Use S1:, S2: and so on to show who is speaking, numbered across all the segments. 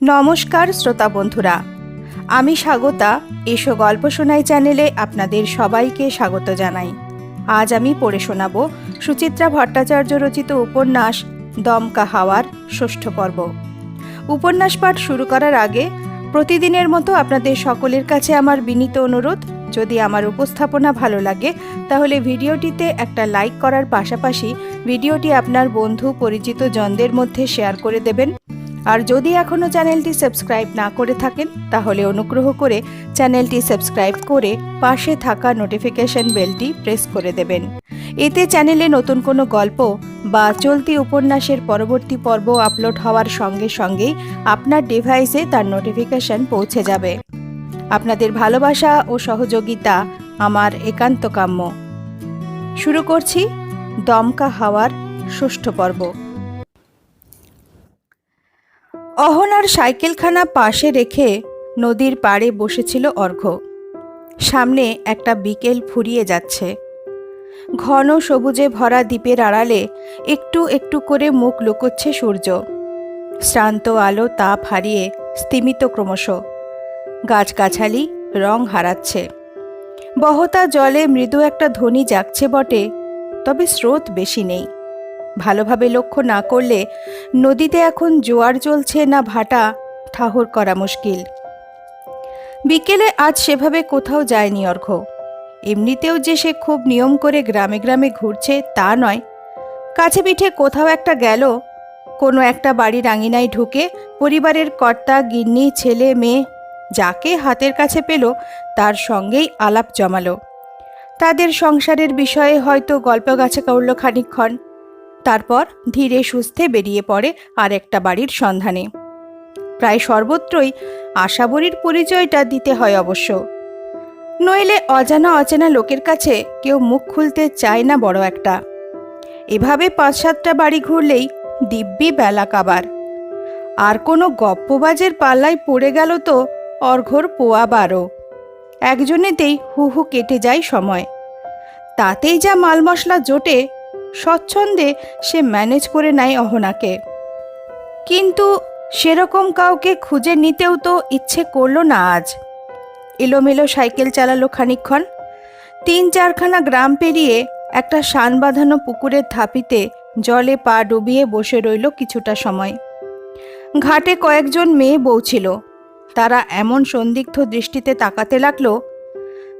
S1: নমস্কার শ্রোতা বন্ধুরা। আমি স্বাগতা। এসো গল্প শোনাই চ্যানেলে আপনাদের সবাইকে স্বাগত জানাই। আজ আমি পড়ে শোনাব সুচিত্রা ভট্টাচার্য রচিত উপন্যাস দমকা হাওয়ার ষষ্ঠ পর্ব। উপন্যাস পাঠ শুরু করার আগে প্রতিদিনের মতো আপনাদের সকলের কাছে আমার বিনীত অনুরোধ, যদি আমার উপস্থাপনা ভালো লাগে, তাহলে ভিডিওটিতে একটা লাইক করার পাশাপাশি ভিডিওটি আপনার বন্ধু, পরিচিত জনদের মধ্যে শেয়ার করে দেবেন। আর যদি এখনও চ্যানেলটি সাবস্ক্রাইব না করে থাকেন, তাহলে অনুগ্রহ করে চ্যানেলটি সাবস্ক্রাইব করে পাশে থাকা নোটিফিকেশন বেলটি প্রেস করে দেবেন। এতে চ্যানেলে নতুন কোনো গল্প বা চলতি উপন্যাসের পরবর্তী পর্ব আপলোড হওয়ার সঙ্গে সঙ্গেই আপনার ডিভাইসে তার নোটিফিকেশন পৌঁছে যাবে। আপনাদের ভালোবাসা ও সহযোগিতা আমার একান্ত কাম্য শুরু করছি দমকা হাওয়ার ষষ্ঠ পর্ব। অহনার সাইকেলখানা পাশে রেখে নদীর পাড়ে বসেছিল অর্ঘ্য সামনে একটা বিকেল ফুরিয়ে যাচ্ছে। ঘন সবুজে ভরা দ্বীপের আড়ালে একটু একটু করে মুখ লুকোচ্ছে সূর্য। শ্রান্ত আলো তাপ হারিয়ে স্তিমিত ক্রমশ। গাছগাছালি রং হারাচ্ছে। বহতা জলে মৃদু একটা ধ্বনি জাগছে বটে, তবে স্রোত বেশি নেই। ভালোভাবে লক্ষ্য না করলে নদীতে এখন জোয়ার চলছে না ভাটা ঠাহর করা মুশকিল। বিকেলে আজ সেভাবে কোথাও যায়নি অর্ঘ্য এমনিতেও যে সে খুব নিয়ম করে গ্রামে গ্রামে ঘুরছে তা নয়। কাছে পিঠে কোথাও একটা গেল, কোনো একটা বাড়ির আঙিনায় ঢুকে পরিবারের কর্তা, গিন্নি, ছেলে, মেয়ে যাকে হাতের কাছে পেল তার সঙ্গেই আলাপ জমালো। তাদের সংসারের বিষয়ে হয়তো গল্প গাছে করল খানিকক্ষণ। তারপর ধীরে সুস্থে বেরিয়ে পড়ে আর একটা বাড়ির সন্ধানে। প্রায় সর্বত্রই আশাবরীর পরিচয়টা দিতে হয় অবশ্য। নইলে অজানা অচেনা লোকের কাছে কেউ মুখ খুলতে চায় না বড় একটা। এভাবে পাঁচ সাতটা বাড়ি ঘুরলেই দিব্যি বেলা কাবার। আর কোনো গপ্পবাজের পাল্লায় পড়ে গেল তো অর্ঘর পোয়া বারো। একজনেতেই হু হু কেটে যায় সময়। তাতেই যা মাল মশলা জোটে স্বচ্ছন্দে সে ম্যানেজ করে নেয় অহনাকে। কিন্তু সেরকম কাউকে খুঁজে নিতেও তো ইচ্ছে করল না আজ। এলোমেলো সাইকেল চালালো খানিকক্ষণ। তিন চারখানা গ্রাম পেরিয়ে একটা শান বাঁধানো পুকুরের ধাপিতে জলে পা ডুবিয়ে বসে রইল কিছুটা সময়। ঘাটে কয়েকজন মেয়ে বউ ছিল। তারা এমন সন্দিগ্ধ দৃষ্টিতে তাকাতে লাগল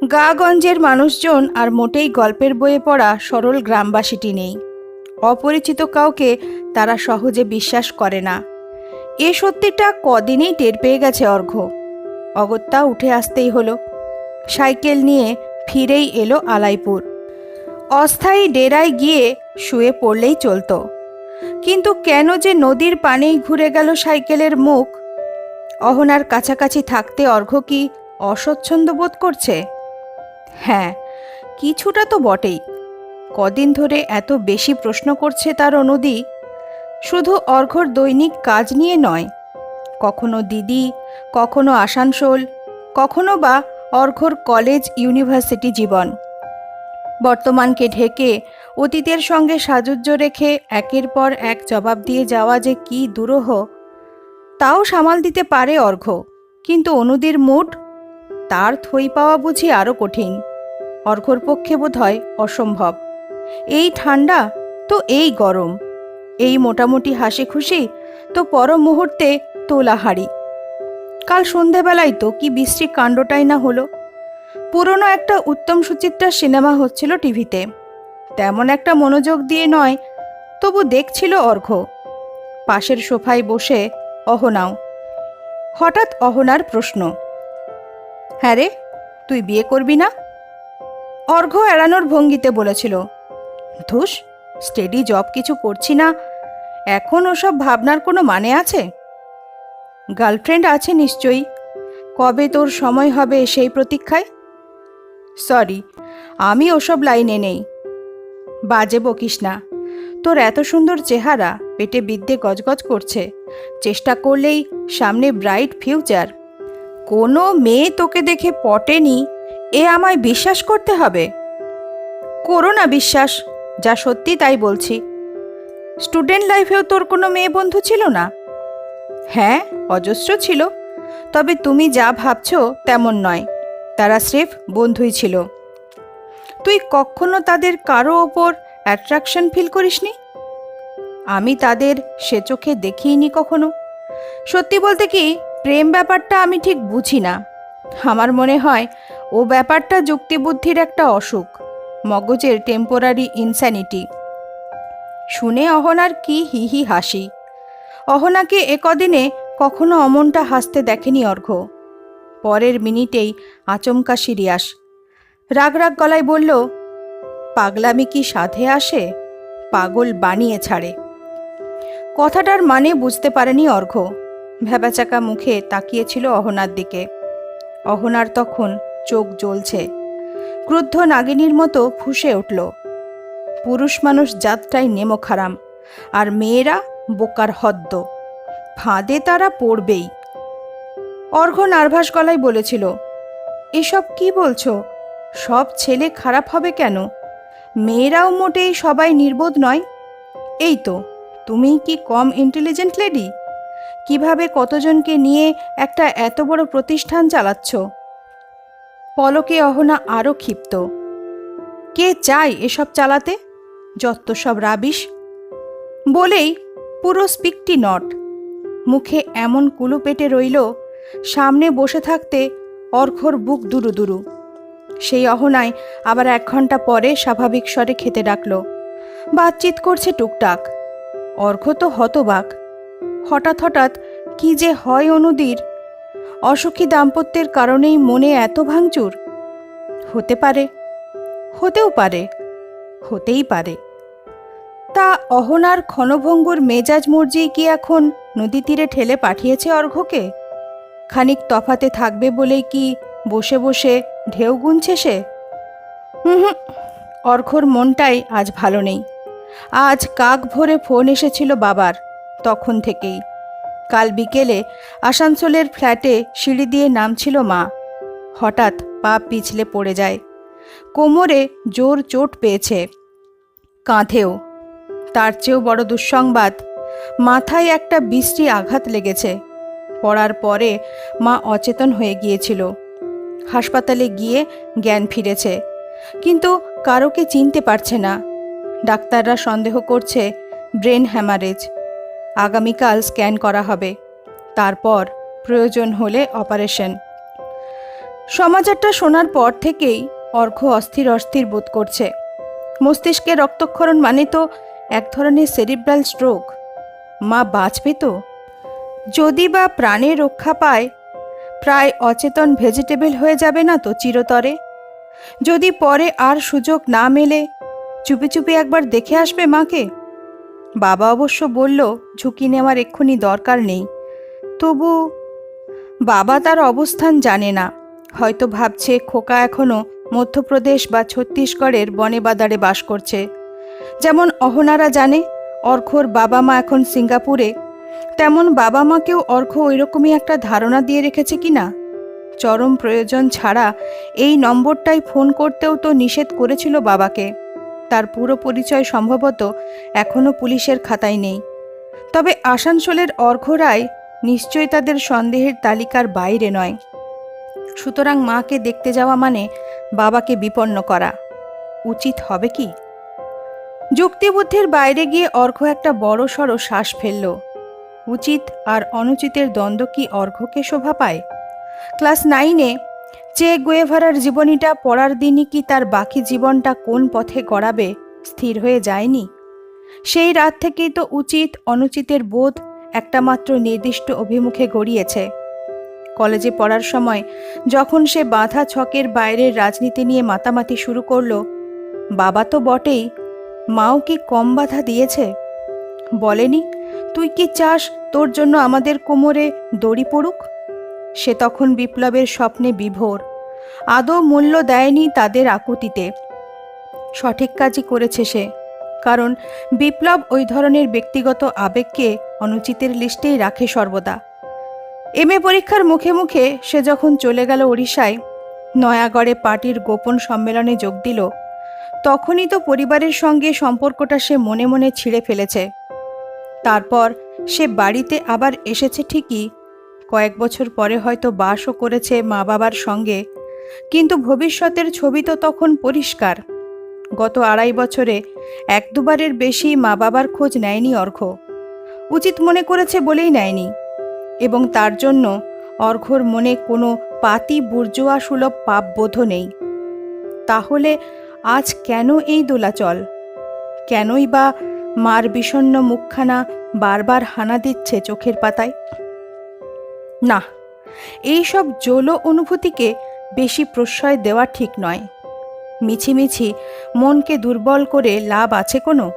S1: গাগঞ্জের মানুষজন আর মোটেই গল্পের বইয়ে পড়া সরল গ্রামবাসীটি নেই। অপরিচিত কাউকে তারা সহজে বিশ্বাস করে না। এ সত্যিটা কদিনেই টের পেয়ে গেছে অর্ঘ্য অগত্যা উঠে আসতেই হলো। সাইকেল নিয়ে ফিরেই এলো আলাইপুর। অস্থায়ী ডেরায় গিয়ে শুয়ে পড়লেই চলতো। কিন্তু কেন যে নদীর পানেই ঘুরে গেল সাইকেলের মুখ, অহনার কাছাকাছি থাকতে অর্ঘ্য কি অস্বচ্ছন্দ বোধ করছে? হ্যাঁ কিছুটা তো বটেই। কদিন ধরে এত বেশি প্রশ্ন করছে তার অনুদি। শুধু অর্ঘ্যর দৈনিক কাজ নিয়ে নয়, কখনো দিদি, কখনো আসানসোল, কখনো বা অর্ঘর কলেজ ইউনিভার্সিটি জীবন। বর্তমানকে ঢেকে অতীতের সঙ্গে সাজুজ্য রেখে একের পর এক জবাব দিয়ে যাওয়া যে কি দুরূহ, তাও সামাল দিতে পারে অর্ঘ, কিন্তু অনুদির মুড তার থই পাওয়া বুঝি আরও কঠিন। অর্ঘর পক্ষে বোধ হয় অসম্ভব। এই ঠান্ডা তো এই গরম। এই মোটামুটি হাসি খুশি তো পর মুহূর্তে তোলাহাড়ি কাল সন্ধেবেলায় তো কি বিশ্রী কাণ্ডটাই না হলো। পুরনো একটা উত্তম সুচিত্রার সিনেমা হচ্ছিল টিভিতে। তেমন একটা মনোযোগ দিয়ে নয়, তবু দেখছিল অর্ঘ পাশের সোফায় বসে অহনাও। হঠাৎ অহনার প্রশ্ন হ্যাঁ রে, তুই বিয়ে করবি না? অর্ঘ্য এড়ানোর ভঙ্গিতে বলেছিল, ধুস স্টেডি জব কিছু করছি না, এখন ওসব ভাবনার কোনো মানে আছে? গার্লফ্রেন্ড আছে নিশ্চয়ই, কবে তোর সময় হবে সেই প্রতীক্ষায়? সরি আমি ওসব লাইনে নেই। বাজে বকিস না, তোর এত সুন্দর চেহারা, পেটে বিদ্যে গজগজ করছে, চেষ্টা করলেই সামনে ব্রাইট ফিউচার কোনো মেয়ে তোকে দেখে পটেনি, এ আমায় বিশ্বাস করতে হবে। করো না বিশ্বাস, যা সত্যি তাই বলছি। স্টুডেন্ট লাইফেও তোর কোনো মেয়ে বন্ধু ছিল না? হ্যাঁ অজস্র ছিল। তবে তুমি যা ভাবছ তেমন নয়, তারা স্রেফ বন্ধুই ছিল। তুই কখনো তাদের কারও ওপর অ্যাট্রাকশন ফিল করিসনি? আমি তাদের সে চোখে দেখিনি কখনো। সত্যি বলতে কি প্রেম ব্যাপারটা আমি ঠিক বুঝি না। আমার মনে হয় ও ব্যাপারটা যুক্তিবুদ্ধির একটা অসুখ, মগজের টেম্পোরারি ইনস্যানিটি শুনে অহনার কি হি হি হাসি। অহনাকে একদিনে কখনো অমনটা হাসতে দেখেনি অর্ঘ্য পরের মিনিটেই আচমকা সিরিয়াস। রাগ রাগ গলায় বলল, পাগলামি কি সাধে আসে? পাগল বানিয়ে ছাড়ে। কথাটার মানে বুঝতে পারেনি অর্ঘ্য ভ্যাবাচাকা মুখে তাকিয়েছিল অহনার দিকে। অহনার তখন চোখ জ্বলছে। ক্রুদ্ধ নাগিনীর মতো ফুঁসে উঠল। পুরুষ মানুষ জাতটাই নেমো খারাম, আর মেয়েরা বোকার হদ্দ। ফাঁদে তারা পড়বেই। অর্ঘ্য নার্ভাস গলায় বলেছিল, এসব কি বলছো? সব ছেলে খারাপ হবে কেন? মেয়েরাও মোটেই সবাই নির্বোধ নয়। এই তো, তুমি কি কম ইন্টেলিজেন্ট লেডি কীভাবে কতজনকে নিয়ে একটা এত বড় প্রতিষ্ঠান চালাচ্ছ? পলকে অহনা আরও ক্ষিপ্ত। কে চায় এসব চালাতে? যত সব রাবিশ। বলেই পুরো স্পিকটি নট। মুখে এমন কুলু পেটে রইল, সামনে বসে থাকতে অর্ঘর বুক দুরু দুরু। সেই অহনায় আবার এক ঘণ্টা পরে স্বাভাবিক স্বরে খেতে ডাকল, বাতচিত করছে টুকটাক। অর্ঘ্য তো হতবাক। হঠাৎ হঠাৎ কি যে হয় অনুদির? অসুখী দাম্পত্যের কারণেই মনে এত ভাঙচুর? হতে পারে, হতেও পারে, হতেই পারে। তা অহনার ক্ষণভঙ্গুর মেজাজ মর্জি কি এখন নদী তীরে ঠেলে পাঠিয়েছে অর্ঘ্যকে? খানিক তফাতে থাকবে বলেই কি বসে বসে ঢেউ গুনছে সে? হুম অর্ঘ্যর মনটাই আজ ভালো নেই। আজ কাক ভরে ফোন এসেছিল বাবার। তখন থেকেই। কাল বিকেলে আসানসোলের ফ্ল্যাটে সিঁড়ি দিয়ে নামছিল মা। হঠাৎ পা পিছলে পড়ে যায়। কোমরে জোর চোট পেয়েছে। কাঁধেও। তার চেয়েও বড় দুঃসংবাদ, মাথায় একটা বৃষ্টি আঘাত লেগেছে। পড়ার পরে মা অচেতন হয়ে গিয়েছিল। হাসপাতালে গিয়ে জ্ঞান ফিরেছে। কিন্তু কারোকে চিনতে পারছে না। ডাক্তাররা সন্দেহ করছে ব্রেন হ্যামারেজ। আগামীকাল স্ক্যান করা হবে। তারপর প্রয়োজন হলে অপারেশন। সমাচারটা শোনার পর থেকেই অর্ঘ্য অস্থির অস্থির বোধ করছে। মস্তিষ্কে রক্তক্ষরণ মানে তো এক ধরনের সেরিব্রাল স্ট্রোক মা বাঁচবে তো? যদি বা প্রাণে রক্ষা পায়, প্রায় অচেতন ভেজিটেবল হয়ে যাবে না তো চিরতরে? যদি পরে আর সুযোগ না মেলে, চুপি চুপি একবার দেখে আসবে মাকে? বাবা অবশ্য বলল, ঝুঁকি নেওয়ার এক্ষুনি দরকার নেই। তবু বাবা তার অবস্থান জানে না। হয়তো ভাবছে, খোকা এখনও মধ্যপ্রদেশ বা ছত্তিশগড়ের বনে বাদারে বাস করছে। যেমন অহনারা জানে অর্ঘ্যর বাবা মা এখন সিঙ্গাপুরে। তেমন বাবা মাকেও অর্ঘ্য ওইরকমই একটা ধারণা দিয়ে রেখেছে কি না? চরম প্রয়োজন ছাড়া এই নম্বরটাই ফোন করতেও তো নিষেধ করেছিল বাবাকে। তার পুরো পরিচয় সম্ভবত এখনও পুলিশের খাতায় নেই। তবে আসানসোলের অর্ঘ্যরায় নিশ্চয়ই তাদের সন্দেহের তালিকার বাইরে নয়। সুতরাং মাকে দেখতে যাওয়া মানে বাবাকে বিপন্ন করা। উচিত হবে কি? যুক্তিবুদ্ধির বাইরে গিয়ে অর্ঘ একটা বড় সড়ো শ্বাস ফেলল। উচিত আর অনুচিতের দ্বন্দ্ব কি অর্ঘকে শোভা পায়? ক্লাস নাইনে চে গুয়েভারার জীবনীটা পড়ার দিনই কি তার বাকি জীবনটা কোন পথে গড়াবে, স্থির হয়ে যায়নি? সেই রাত থেকেই তো উচিত, অনুচিতের বোধ একটা মাত্র নির্দিষ্ট অভিমুখে গড়িয়েছে। কলেজে পড়ার সময় যখন সে বাঁধা ছকের বাইরের রাজনীতি নিয়ে মাতামাতি শুরু করল, বাবা তো বটেই, মাও কি কম বাধা দিয়েছে? বলেনি, তুই কি চাস তোর জন্য আমাদের কোমরে দড়ি পড়ুক? সে তখন বিপ্লবের স্বপ্নে বিভোর। আদৌ মূল্য দেয়নি তাদের আকুতিতে। সঠিক কাজই করেছে সে, কারণ বিপ্লব ওই ধরনের ব্যক্তিগত আবেগকে অনুচিতের লিস্টেই রাখে সর্বদা। এম পরীক্ষার মুখে মুখে সে যখন চলে গেল ওড়িশায়, নয়াগড়ে পার্টির গোপন সম্মেলনে যোগ দিল, তখনই তো পরিবারের সঙ্গে সম্পর্কটা সে মনে মনে ছিঁড়ে ফেলেছে। তারপর সে বাড়িতে আবার এসেছে ঠিকই কয়েক বছর পরে হয়তো বাসও করেছে মা বাবার সঙ্গে, কিন্তু ভবিষ্যতের ছবি তো তখন পরিষ্কার। গত আড়াই বছরে এক দুবারের বেশি মা বাবার খোঁজ নেয়নি অর্ঘ্য উচিত মনে করেছে বলেই নেয়নি। এবং তার জন্য অর্ঘ্যর মনে কোনো পাতি বুর্জোয়া সুলভ পাপবোধও নেই। তাহলে আজ কেন এই দোলাচল? কেনই বা মার বিষণ্ন মুখখানা বারবার হানা দিচ্ছে চোখের পাতায়? না, এইসব জলো অনুভূতিকে বেশি প্রশ্রয় দেওয়া ঠিক নয়। মিছিমিছি মনকে দুর্বল করে লাভ আছে কোনো?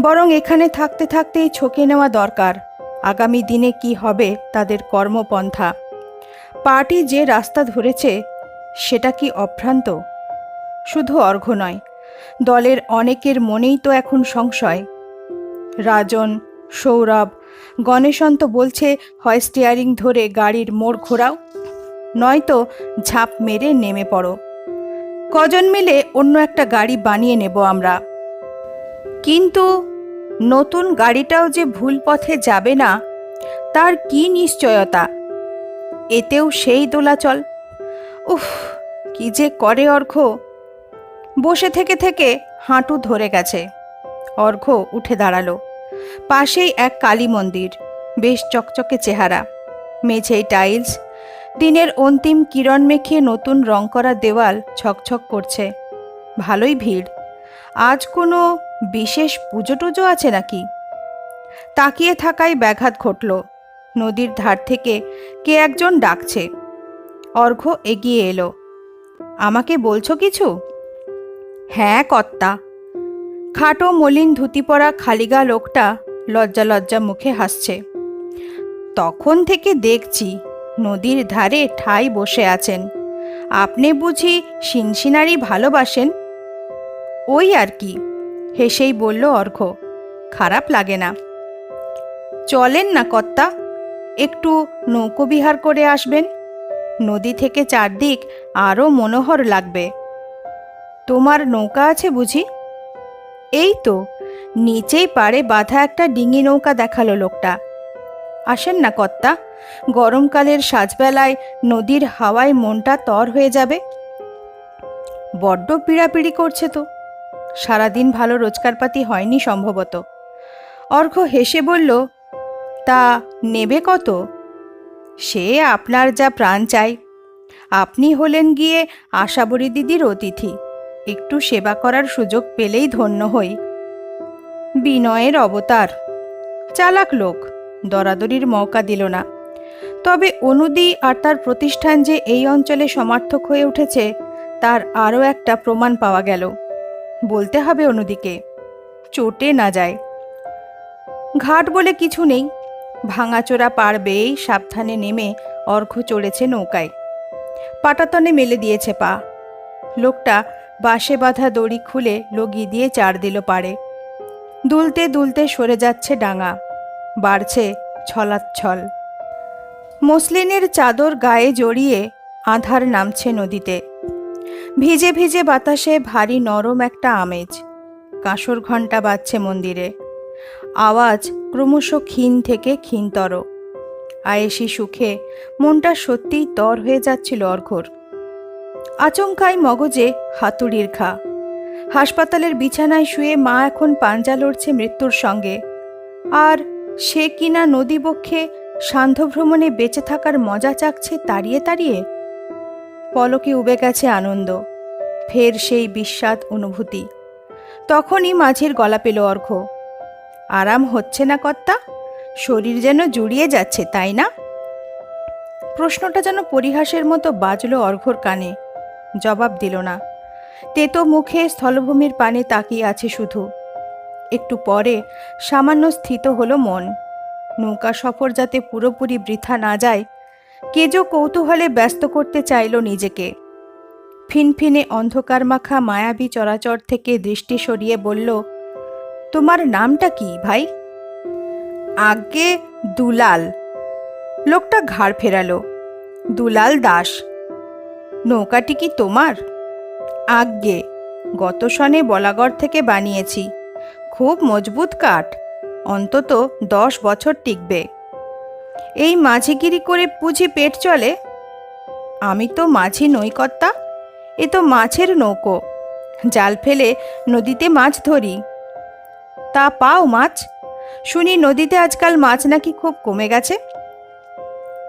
S1: বরং এখানে থাকতে থাকতেই ছকে নেওয়া দরকার। আগামী দিনে কি হবে তাদের কর্মপন্থা? পার্টি যে রাস্তা ধরেছে, সেটা কি অভ্রান্ত? শুধু অর্ঘ্য নয়, দলের অনেকের মনেই তো এখন সংশয়। রাজন, সৌরভ গণেশন্ত বলছে, হয় স্টিয়ারিং ধরে গাড়ির মোড় ঘোরাও, নয়তো ঝাঁপ মেরে নেমে পড়ো। কজন মিলে অন্য একটা গাড়ি বানিয়ে নেব আমরা। কিন্তু নতুন গাড়িটাও যে ভুল পথে যাবে না, তার কি নিশ্চয়তা? এতেও সেই দোলাচল। উফ, কি যে করে অর্ঘ! বসে থেকে থেকে হাঁটু ধরে গেছে। অর্ঘ উঠে দাঁড়াল। পাশেই এক কালী মন্দির। বেশ চকচকে চেহারা। মেঝেই টাইলস। দিনের অন্তিম কিরণ মেখে নতুন রং করা দেওয়াল ছকছক করছে। ভালোই ভিড়। আজ কোনো বিশেষ পুজো টুজো আছে নাকি? তাকিয়ে থাকায় ব্যাঘাত ঘটল। নদীর ধার থেকে কে একজন ডাকছে। অর্ঘ্য এগিয়ে এলো। আমাকে বলছো কিছু? হ্যাঁ কর্তা। খাটো মলিন ধুতি পরা খালিগা লোকটা লজ্জা লজ্জা মুখে হাসছে। তখন থেকে দেখছি নদীর ধারে ঠাই বসে আছেন। আপনি বুঝি সিনসিনারি ভালোবাসেন? ওই আর কি, হেসেই বলল অর্ঘ। খারাপ লাগে না। চলেন না কর্তা, একটু নৌকোবিহার করে আসবেন। নদী থেকে চারদিক আরও মনোহর লাগবে। তোমার নৌকা আছে বুঝি? এই তো নিচেই পাড়ে বাঁধা একটা ডিঙি নৌকা দেখাল লোকটা। আসেন না কর্তা, গরমকালের সাজবেলায় নদীর হাওয়ায় মনটা তর হয়ে যাবে। বড্ড পিড়াপিড়ি করছে তো। সারাদিন ভালো রোজগারপাতি হয়নি সম্ভবত। অর্ঘ্য হেসে বলল, তা নেবে কত? সে আপনার যা প্রাণ চাই। আপনি হলেন গিয়ে আশাবরী দিদির অতিথি। একটু সেবা করার সুযোগ পেলেই ধন্য হই। বিনয়ের অবতার। চালাক লোক, দরাদরির মৌকা দিল না। তবে অনুদি আর তার প্রতিষ্ঠান যে এই অঞ্চলে সমার্থক হয়ে উঠেছে, তার আরও একটা প্রমাণ পাওয়া গেল। বলতে হবে অনুদিকে, চোটে না যায়। ঘাট বলে কিছু নেই, ভাঙাচোরা পার বেয়েই সাবধানে নেমে অর্ঘ্য চড়েছে নৌকায়। পাটাতনে মেলে দিয়েছে পা। লোকটা বাঁশে বাঁধা দড়ি খুলে লগিয়ে দিয়ে চার দিল পাড়ে। দুলতে দুলতে সরে যাচ্ছে ডাঙা। বাড়ছে ছলাচ্ছল। মসলিনের চাদর গায়ে জড়িয়ে আধার নামছে নদীতে। ভিজে ভিজে বাতাসে ভারী নরম একটা আমেজ। কাঁসর ঘণ্টা বাজছে মন্দিরে। আওয়াজ ক্রমশ ক্ষীণ থেকে ক্ষীণতর। আয়েসি সুখে মনটা সত্যিই তর হয়ে যাচ্ছিল অর্ঘর আচমকাই মগজে হাতুড়ির ঘা। হাসপাতালের বিছানায় শুয়ে মা এখন পাঞ্জা লড়ছে মৃত্যুর সঙ্গে। আর সে কিনা নদীবক্ষে সান্ধ্যভ্রমণে বেঁচে থাকার মজা চাকছে তাড়িয়ে তাড়িয়ে? পলকে উবে গেছে আনন্দ, ফের সেই বিস্বাদ অনুভূতি। তখনই মাঝির গলা পেল অর্ঘ আরাম হচ্ছে না কর্তা? শরীর যেন জুড়িয়ে যাচ্ছে, তাই না? প্রশ্নটা যেন পরিহাসের মতো বাজল অর্ঘর কানে, জবাব দিল না। তেতো মুখে স্থলভূমির পানে তাকিয়ে আছে শুধু। একটু পরে সামান্য স্থিত হলো মন। নৌকা সফর যাতে পুরোপুরি বৃথা না যায় কেজো কৌতূহলে ব্যস্ত করতে চাইল নিজেকে। ফিনফিনে অন্ধকার মাখা মায়াবী চরাচর থেকে দৃষ্টি সরিয়ে বলল, তোমার নামটা কি ভাই? আগে দুলাল। লোকটা ঘাড় ফেরালো, দুলাল দাস। নৌকাটি কি তোমার? আজ্ঞে, গত সনে বলাগড় থেকে বানিয়েছি। খুব মজবুত কাঠ, অন্তত দশ বছর টিকবে। এই মাঝিগিরি করে পুঁজি পেট চলে? আমি তো মাঝি নই কর্তা এ তো মাছের নৌকো। জাল ফেলে নদীতে মাছ ধরি। তা পাও মাছ? শুনি নদীতে আজকাল মাছ নাকি খুব কমে গেছে?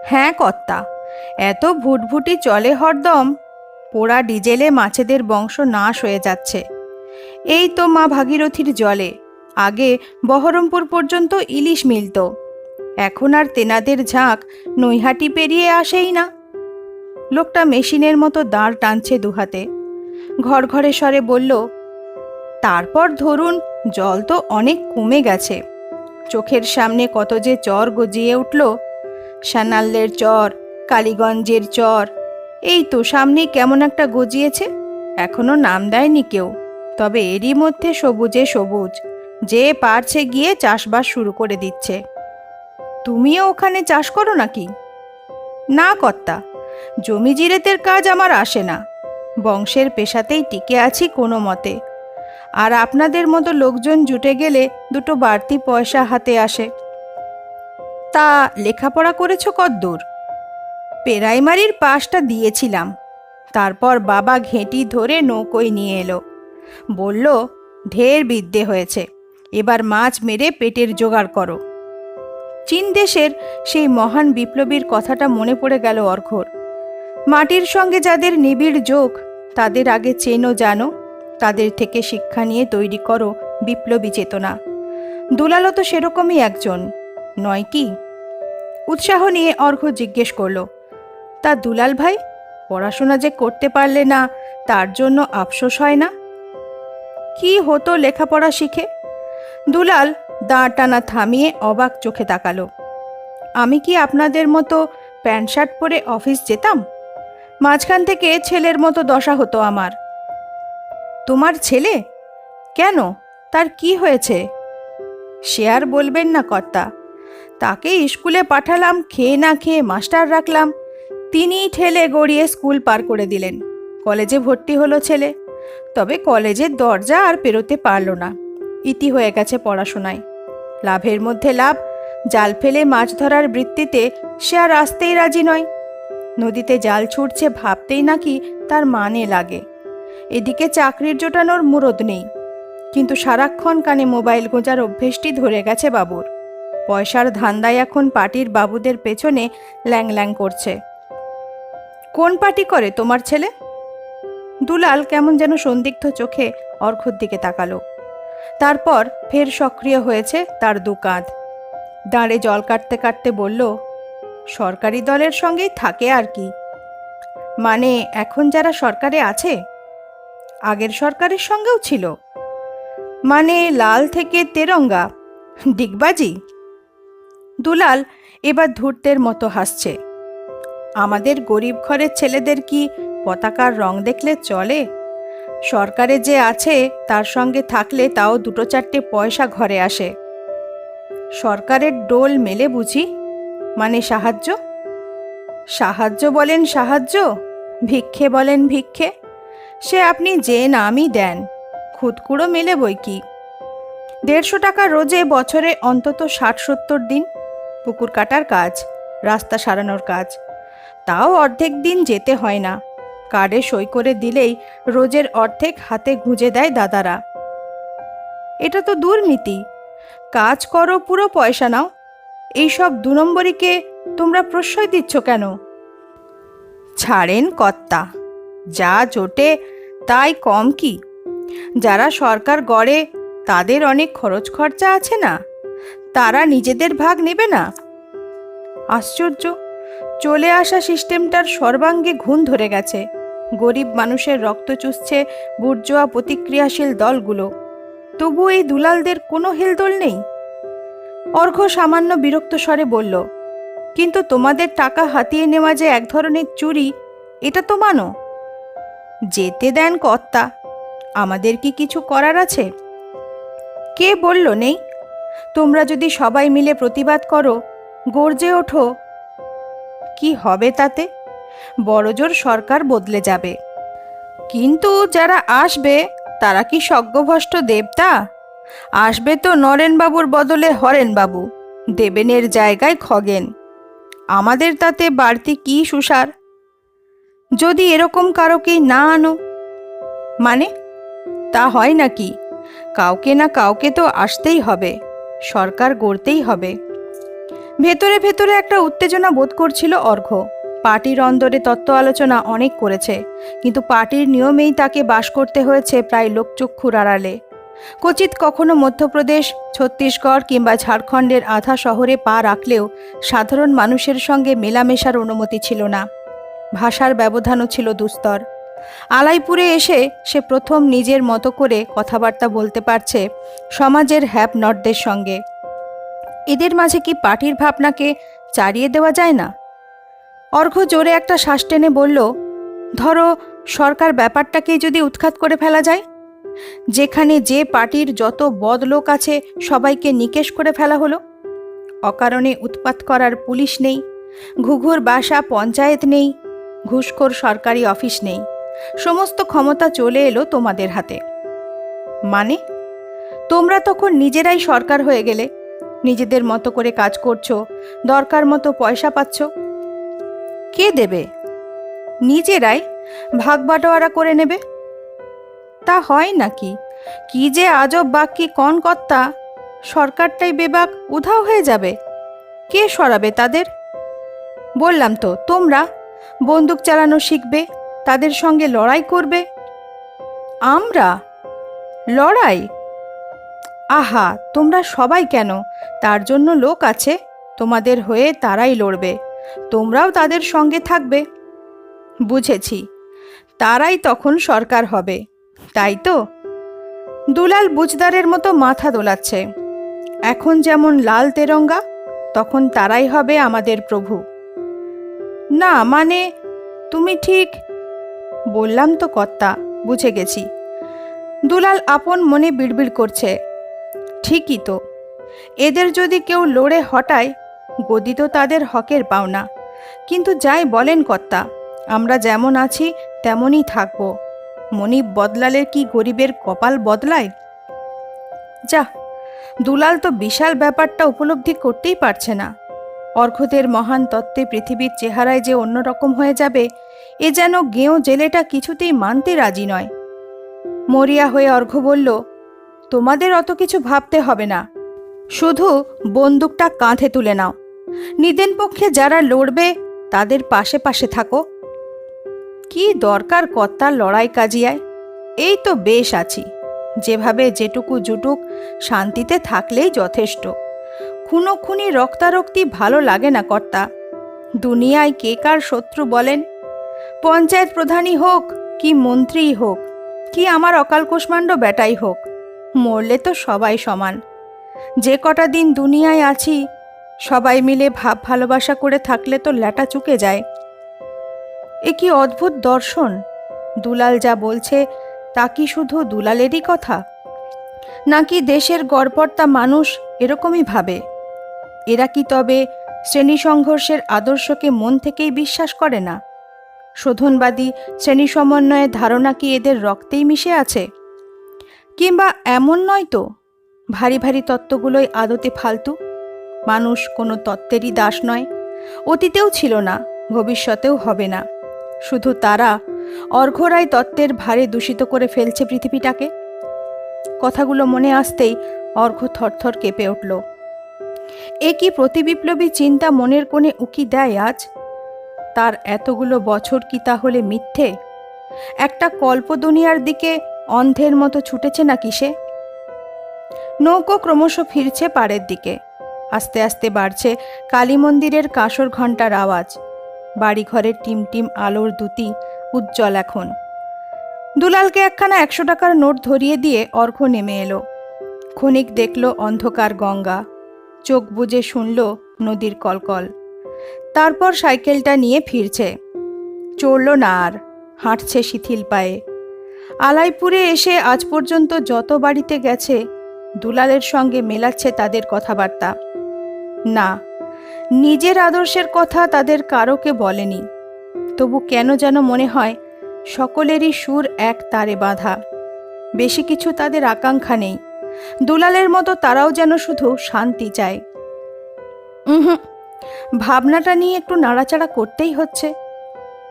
S1: হ্যাঁ কর্তা, এত ভুটভুটি চলে হরদম। পোড়া ডিজেলে মাছেদের বংশ নাশ হয়ে যাচ্ছে। এই তো মা ভাগীরথীর জলে। আগে বহরমপুর পর্যন্ত ইলিশ মিলত। এখন আর তেনাদের ঝাঁক নৈহাটি পেরিয়ে আসেই না। লোকটা মেশিনের মতো দাঁড় টানছে দুহাতে। ঘর ঘরে স্বরে বলল, তারপর ধরুন, জল তো অনেক কমে গেছে। চোখের সামনে কত যে চর গজিয়ে উঠল। সানাল্লের চর, কালীগঞ্জের চর এই তো সামনেই কেমন একটা গজিয়েছে। এখনও নাম দেয়নি কেউ। তবে এরই মধ্যে সবুজে সবুজ। যে পারছে গিয়ে চাষবাস শুরু করে দিচ্ছে। তুমিও ওখানে চাষ করো নাকি? না কর্তা, জমি জিরেতের কাজ আমার আসে না। বংশের পেশাতেই টিকে আছি কোনো মতে। আর আপনাদের মতো লোকজন জুটে গেলে দুটো বাড়তি পয়সা হাতে আসে। তা লেখাপড়া করেছ কদ্দূর? প্রাইমারির পাশটা দিয়েছিলাম। তারপর বাবা ঘেঁটি ধরে নৌকোয় নিয়ে এলো। বলল, ঢের বিদ্যে হয়েছে, এবার মাছ মেরে পেটের জোগাড় করো। চীন দেশের সেই মহান বিপ্লবীর কথাটা মনে পড়ে গেল অর্ঘর। মাটির সঙ্গে যাদের নিবিড় যোগ, তাদের আগে চেনো জানো, তাদের থেকে শিক্ষা নিয়ে তৈরি করো বিপ্লবী চেতনা। দুলালও তো সেরকমই একজন, নয় কি? উৎসাহ নিয়ে অর্ঘ জিজ্ঞেস করল তা দুলাল ভাই, পড়াশোনা যে করতে পারলে না, তার জন্য আফসোস হয় না? কি হতো লেখাপড়া শিখে? দুলাল দাঁড় টানা থামিয়ে অবাক চোখে তাকালো। আমি কি আপনাদের মতো প্যান্ট শার্ট পরে অফিস যেতাম? মাঝখান থেকে ছেলের মতো দশা হতো আমার। তোমার ছেলে? কেন? তার কি হয়েছে? সে আর বলবেন না কর্তা। তাকে স্কুলে পাঠালাম, খেয়ে না খেয়ে মাস্টার রাখলাম। তিনিই ঠেলে গড়িয়ে স্কুল পার করে দিলেন। কলেজে ভর্তি হলো ছেলে। তবে কলেজের দরজা আর পেরোতে পারল না। ইতি হয়ে গেছে পড়াশোনায়। লাভের মধ্যে লাভ, জাল ফেলে মাছ ধরার বৃত্তিতে সে আর আসতেই রাজি নয়। নদীতে জাল ছুটছে ভাবতেই নাকি তার মানে লাগে। এদিকে চাকরির জোটানোর মুরদ নেই। কিন্তু সারাক্ষণ কানে মোবাইল গোঁজার অভ্যেসটি ধরে গেছে বাবুর। পয়সার ধান্দায় এখন পার্টির বাবুদের পেছনে ল্যাং ল্যাং করছে। কোন পার্টি করে তোমার ছেলে? দুলাল কেমন যেন সন্দিগ্ধ চোখে অর্ঘর দিকে তাকালো। তারপর ফের সক্রিয় হয়েছে তার দু কাঁধ। দাঁড়ে জল কাটতে কাটতে বলল, সরকারি দলের সঙ্গেই থাকে আর কি। মানে এখন যারা সরকারে আছে, আগের সরকারের সঙ্গেও ছিল। মানে লাল থেকে তেরঙ্গা। ডিগবাজি দুলাল এবার ধূর্তের মতো হাসছে। আমাদের গরিব ঘরের ছেলেদের কি পতাকার রং দেখলে চলে? সরকারে যে আছে, তার সঙ্গে থাকলে তাও দুটো চারটে পয়সা ঘরে আসে। সরকারের ডোল মেলে বুঝি? মানে সাহায্য? সাহায্য বলেন সাহায্য? ভিক্ষে বলেন ভিক্ষে? সে আপনি যে নামই দেন খুদকুড়ো মেলে বই কি? দেড়শো টাকা রোজে বছরে অন্তত ষাট সত্তর দিন। পুকুর কাটার কাজ, রাস্তা সারানোর কাজ। তাও অর্ধেক দিন যেতে হয় না। কার্ডে সই করে দিলেই রোজের অর্ধেক হাতে গুঁজে দেয় দাদারা। এটা তো দুর্নীতি। কাজ করো, পুরো পয়সা নাও। এইসব দু নম্বরীকে তোমরা প্রশ্রয় দিচ্ছ কেন? ছাড়েন কর্তা, যা জোটে তাই কম কি? যারা সরকার গড়ে তাদের অনেক খরচ খরচা আছে না? তারা নিজেদের ভাগ নেবে না? আশ্চর্য। চলে আসা সিস্টেমটার সর্বাঙ্গে ঘুণ ধরে গেছে। গরিব মানুষের রক্ত চুষছে বুর্জোয়া প্রতিক্রিয়াশীল দলগুলো। তবু এই দুলালদের কোনো হেলদোল নেই? অর্ঘ সামান্য বিরক্ত স্বরে বলল, কিন্তু তোমাদের টাকা হাতিয়ে নেওয়া যে এক ধরনের চুরি, এটা তো মানো? যেতে দেন কর্তা, আমাদের কি কিছু করার আছে? কে বলল নেই? তোমরা যদি সবাই মিলে প্রতিবাদ করো, গর্জে ওঠো কি হবে তাতে? বড়জোর সরকার বদলে যাবে। কিন্তু যারা আসবে, তারা কি সজ্ঞভষ্ট দেবতা? আসবে তো নরেনবাবুর বদলে হরেনবাবু, দেবেনের জায়গায় খগেন। আমাদের তাতে বাড়তি কি সুসার? যদি এরকম কারোকেই না আনো? মানে তা হয় নাকি? কাউকে না কাউকে তো আসতেই হবে, সরকার গড়তেই হবে। ভেতরে ভেতরে একটা উত্তেজনা বোধ করছিল অর্ঘ্য পার্টির অন্দরে তত্ত্ব আলোচনা অনেক করেছে, কিন্তু পার্টির নিয়মেই তাকে বাস করতে হয়েছে প্রায় লোকচক্ষুর আড়ালে। কচিত কখনো মধ্যপ্রদেশ, ছত্তিশগড় কিংবা ঝাড়খণ্ডের আধা শহরে পা রাখলেও সাধারণ মানুষের সঙ্গে মেলামেশার অনুমতি ছিল না। ভাষার ব্যবধানও ছিল দুস্তর। আলাইপুরে এসে সে প্রথম নিজের মতো করে কথাবার্তা বলতে পারছে সমাজের হ্যাপ নটদের সঙ্গে। এদের মাঝে কি পার্টির ভাবনাকে চারিয়ে দেওয়া যায় না? অর্ঘ্য জোরে একটা শ্বাস টেনে বলল, ধরো, সরকার ব্যাপারটাকেই যদি উৎখাত করে ফেলা যায়। যেখানে যে পার্টির যত বদ লোক আছে, সবাইকে নিকেশ করে ফেলা হলো। অকারণে উৎপাত করার পুলিশ নেই, ঘুঘুর বাসা পঞ্চায়েত নেই, ঘুষখোর সরকারি অফিস নেই। সমস্ত ক্ষমতা চলে এলো তোমাদের হাতে। মানে? তোমরা তখন নিজেরাই সরকার হয়ে গেলে? নিজেদের মতো করে কাজ করছ, দরকার মতো পয়সা পাচ্ছ। কে দেবে? নিজেরাই ভাগ বাটোয়ারা করে নেবে? তা হয় নাকি? কি যে আজব বাক্যি কন কর্তা, সরকারটাই বেবাক উধাও হয়ে যাবে। কে সরাবে তাদের? বললাম তো, তোমরা বন্দুক চালানো শিখবে, তাদের সঙ্গে লড়াই করবে। আমরা? লড়াই? আহা, তোমরা সবাই কেন? তার জন্য লোক আছে। তোমাদের হয়ে তারাই লড়বে। তোমরাও তাদের সঙ্গে থাকবে। বুঝেছি। তারাই তখন সরকার হবে। তাই তো? দুলাল বুজদারের মতো মাথা দোলাচ্ছে। এখন যেমন লাল তেরঙ্গা, তখন তারাই হবে আমাদের প্রভু। না মানে তুমি ঠিক বললাম তো কর্তা, বুঝে গেছি। দুলাল আপন মনে বিড়বিড় করছে। ঠিকই তো। এদের যদি কেউ লড়ে হটায়, গদি তো তাদের হকের পাওনা। কিন্তু যাই বলেন কর্তা, আমরা যেমন আছি, তেমনই থাকব। মনিব বদলালে কি গরিবের কপাল বদলায়? যা দুলাল তো বিশাল ব্যাপারটা উপলব্ধি করতেই পারছে না। অর্ঘ্যদের মহান তত্ত্বে পৃথিবীর চেহারায় যে অন্যরকম হয়ে যাবে, এ যেন গেঁয়ো জেলেটা কিছুতেই মানতে রাজি নয়। মরিয়া হয়ে অর্ঘ্য বলল তোমাদের অত কিছু ভাবতে হবে না। শুধু বন্দুকটা কাঁধে তুলে নাও। নিদেন পক্ষে যারা লড়বে, তাদের পাশে পাশে থাকো। কি দরকার কর্তার লড়াই কাজিয়ায়? এই তো বেশ আছি। যেভাবে যেটুকু জুটুক, শান্তিতে থাকলেই যথেষ্ট। খুনো খুনি রক্তারক্তি ভালো লাগে না কর্তা। দুনিয়ায় কে কার শত্রু বলেন? পঞ্চায়েত প্রধানই হোক, কি মন্ত্রীই হোক, কি আমার অকাল কুষ্মাণ্ড বেটাই হোক। মরলে তো সবাই সমান। যে কটা দিন দুনিয়ায় আছি, সবাই মিলে ভাব ভালোবাসা করে থাকলে তো ল্যাটা চুকে যায়। এ কি অদ্ভুত দর্শন? দুলাল যা বলছে, তা কি শুধু দুলালেরই কথা? নাকি দেশের গড়পর্তা মানুষ এরকমই ভাবে? এরা কি তবে শ্রেণি সংঘর্ষের আদর্শকে মন থেকেই বিশ্বাস করে না? শোধনবাদী শ্রেণি সমন্বয়ের ধারণা কি এদের রক্তেই মিশে আছে? কিংবা এমন নয় তো? ভারী ভারী তত্ত্বগুলোই আদতে ফালতু। মানুষ কোনো তত্ত্বেরই দাস নয়। অতীতেও ছিল না, ভবিষ্যতেও হবে না। শুধু তারা অর্ঘরাই তত্ত্বের ভারে দূষিত করে ফেলছে পৃথিবীটাকে। কথাগুলো মনে আসতেই অর্ঘ্য থরথর কেঁপে উঠল। এ কি প্রতিবিপ্লবী চিন্তা মনের কোণে উকি দেয় আজ? তার এতগুলো বছর কি তাহলে মিথ্যে? একটা কল্প দুনিয়ার দিকে অন্ধের মতো ছুটেছে নাকি সে? নৌকো ক্রমশ ফিরছে পাড়ের দিকে। আস্তে আস্তে বাড়ছে কালী মন্দিরের কাসর ঘণ্টার আওয়াজ। বাড়িঘরের টিম টিম আলোর দুতি উজ্জ্বল এখন। দুলালকে একখানা একশো টাকার নোট ধরিয়ে দিয়ে অর্ঘ্য নেমে এলো। ক্ষণিক দেখল অন্ধকার গঙ্গা। চোখ বুজে শুনল নদীর কলকল। তারপর সাইকেলটা নিয়ে ফিরছে। চড়ল না আর, হাঁটছে শিথিল পায়ে। আলাইপুরে এসে আজ পর্যন্ত যত বাড়িতে গেছে, দুলালের সঙ্গে মেলাচ্ছে তাদের কথাবার্তা। না, নিজের আদর্শের কথা তাদের কারোকে বলেনি। তবু কেন যেন মনে হয়, সকলেরই সুর এক তারে বাঁধা। বেশি কিছু তাদের আকাঙ্ক্ষা নেই। দুলালের মতো তারাও যেন শুধু শান্তি চায়। হুম ভাবনাটা নিয়ে একটু নাড়াচাড়া করতেই হচ্ছে।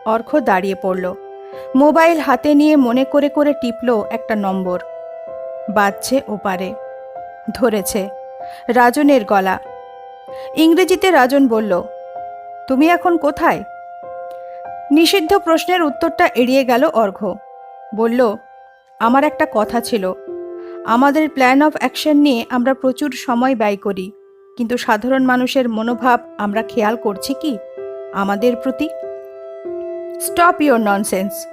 S1: অর্ঘ দাঁড়িয়ে পড়ল। মোবাইল হাতে নিয়ে মনে করে করে টিপল একটা নম্বর। বাজছে ওপারে। ধরেছে। রাজনের গলা। ইংরেজিতে রাজন বলল, তুমি এখন কোথায়? নিষিদ্ধ প্রশ্নের উত্তরটা এড়িয়ে গেল অর্ঘ। বলল, আমার একটা কথা ছিল। আমাদের প্ল্যান অফ অ্যাকশন নিয়ে আমরা প্রচুর সময় ব্যয় করি। কিন্তু সাধারণ মানুষের মনোভাব আমরা খেয়াল করছি কি? আমাদের প্রতি স্টপ ইওর ননসেন্স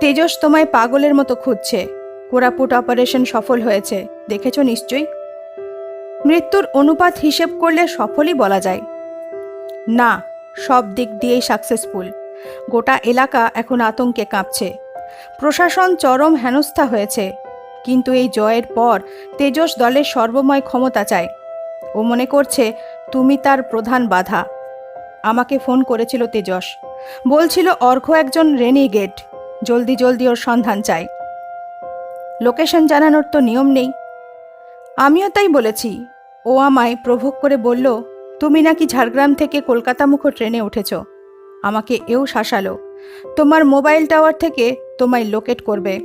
S1: তেজস তোমায় পাগলের মতো খুঁজছে। কোরাপুট অপারেশন সফল হয়েছে। দেখেছ নিশ্চয়ই? মৃত্যুর অনুপাত হিসেব করলে সফলই বলা যায়। না, সব দিক দিয়েই সাকসেসফুল গোটা এলাকা এখন আতঙ্কে কাঁপছে। প্রশাসন চরম হেনস্থা হয়েছে। কিন্তু এই জয়ের পর তেজস দলের সর্বময় ক্ষমতা চায়। ও মনে করছে, তুমি তার প্রধান বাধা। আমাকে ফোন করেছিল তেজস। বলছিল অর্ঘ একজন রেনিগেট জলদি জলদি ওর সন্ধান চাই। লোকেশন জানানোর তো নিয়ম নেই। আমিও তাই বলেছি। ও আমায় প্রভোগ করে বলল, তুমি নাকি ঝাড়গ্রাম থেকে কলকাতা মুখো ট্রেনে উঠেছ। আমাকে এও শাসালো। তোমার মোবাইল টাওয়ার থেকে তোমায় লোকেট করবে।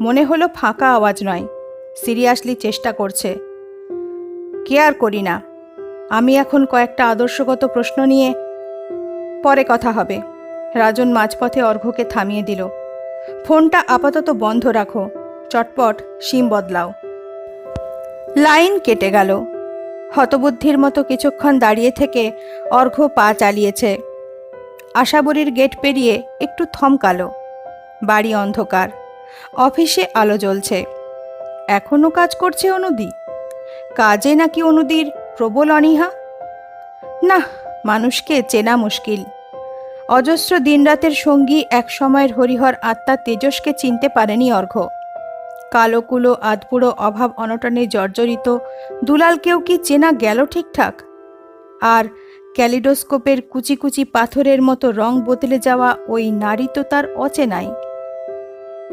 S1: মনে হলো ফাঁকা আওয়াজ নয়। সিরিয়াসলি চেষ্টা করছে। কেয়ার করি না। আমি এখন কয়েকটা আদর্শগত প্রশ্ন নিয়ে পরে কথা হবে। রাজন মাঝপথে অর্ঘ্যকে থামিয়ে দিল। ফোনটা আপাতত বন্ধ রাখো। চটপট সিম বদলাও। লাইন কেটে গেল। হতবুদ্ধির মতো কিছুক্ষণ দাঁড়িয়ে থেকে অর্ঘ্য পা চালিয়েছে। আশাবরীর গেট পেরিয়ে একটু থমকালো। বাড়ি অন্ধকার। অফিসে আলো জ্বলছে। এখনও কাজ করছে অনুদি? কাজে নাকি অনুদির প্রবল অনীহা? না মানুষকে চেনা মুশকিল। অজস্র দিনরাতের সঙ্গী এক সময়ের হরিহর আত্মা তেজসকে চিনতে পারেনি অর্ঘ্য। কালো কুলো আধপুড়ো অভাব অনটনে জর্জরিত, দুলালকেও কি চেনা গেল ঠিকঠাক? আর ক্যালিডোস্কোপের কুচি কুচি পাথরের মতো রং বদলে যাওয়া ওই নারী তো তার অচেনাই।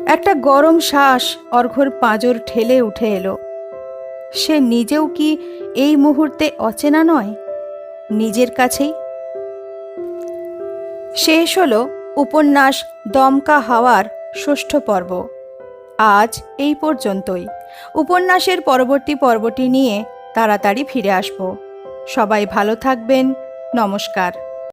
S1: একটা গরম শ্বাস অর্ঘ্যর পাঁজর ঠেলে উঠে এলো। সে নিজেও কি এই মুহূর্তে অচেনা নয়? নিজের কাছেই? শেষ হল উপন্যাস দমকা হাওয়ার ষষ্ঠ পর্ব। আজ এই পর্যন্তই। উপন্যাসের পরবর্তী পর্বটি নিয়ে তাড়াতাড়ি ফিরে আসব। সবাই ভালো থাকবেন। নমস্কার।